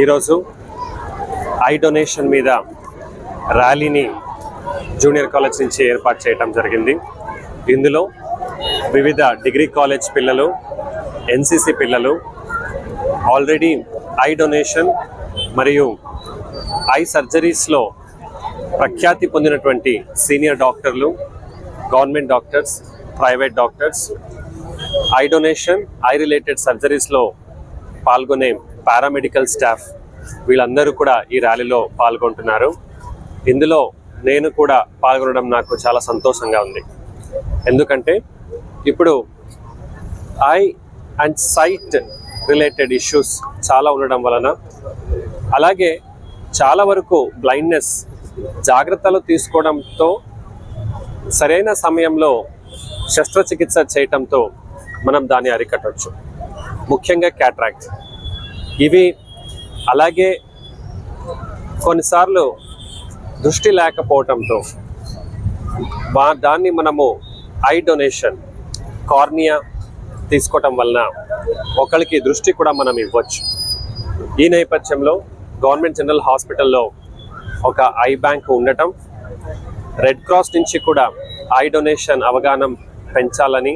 ఈరోజు eye donation మీద ర్యాలీని జూనియర్ కాలేజ్ నుంచి ఏర్పాటు చేయడం జరిగింది. ఇందులో వివిధ డిగ్రీ కాలేజ్ పిల్లలు ఎన్సిసి పిల్లలు ఆల్రెడీ ఐ డొనేషన్ మరియు ఐ సర్జరీస్లో ప్రఖ్యాతి పొందినటువంటి సీనియర్ డాక్టర్లు government doctors private doctors eye donation eye related సర్జరీస్లో పాల్గొనే పారామెడికల్ స్టాఫ్ వీళ్ళందరూ కూడా ఈ ర్యాలీలో పాల్గొంటున్నారు. ఇందులో నేను కూడా పాల్గొనడం నాకు చాలా సంతోషంగా ఉంది. ఎందుకంటే ఇప్పుడు eye and sight related issues చాలా ఉండడం వలన అలాగే చాలా వరకు బ్లైండ్నెస్ జాగ్రత్తలు తీసుకోవడంతో సరైన సమయంలో శస్త్రచికిత్స చేయటంతో మనం దాన్ని అరికట్టవచ్చు ముఖ్యంగా క్యాట్రాక్ట్. ఇవి అలాగే కొన్నిసార్లు దృష్టి లేకపోవటంతో వా దాన్ని మనము ఐ డొనేషన్ కార్నియా తీసుకోవటం వలన ఒకరికి దృష్టి కూడా మనం ఇవ్వచ్చు. ఈ నేపథ్యంలో గవర్నమెంట్ జనరల్ హాస్పిటల్లో ఒక ఐ బ్యాంక్ ఉండటం రెడ్ క్రాస్ నుంచి కూడా ఐ డొనేషన్ అవగాహన పెంచాలని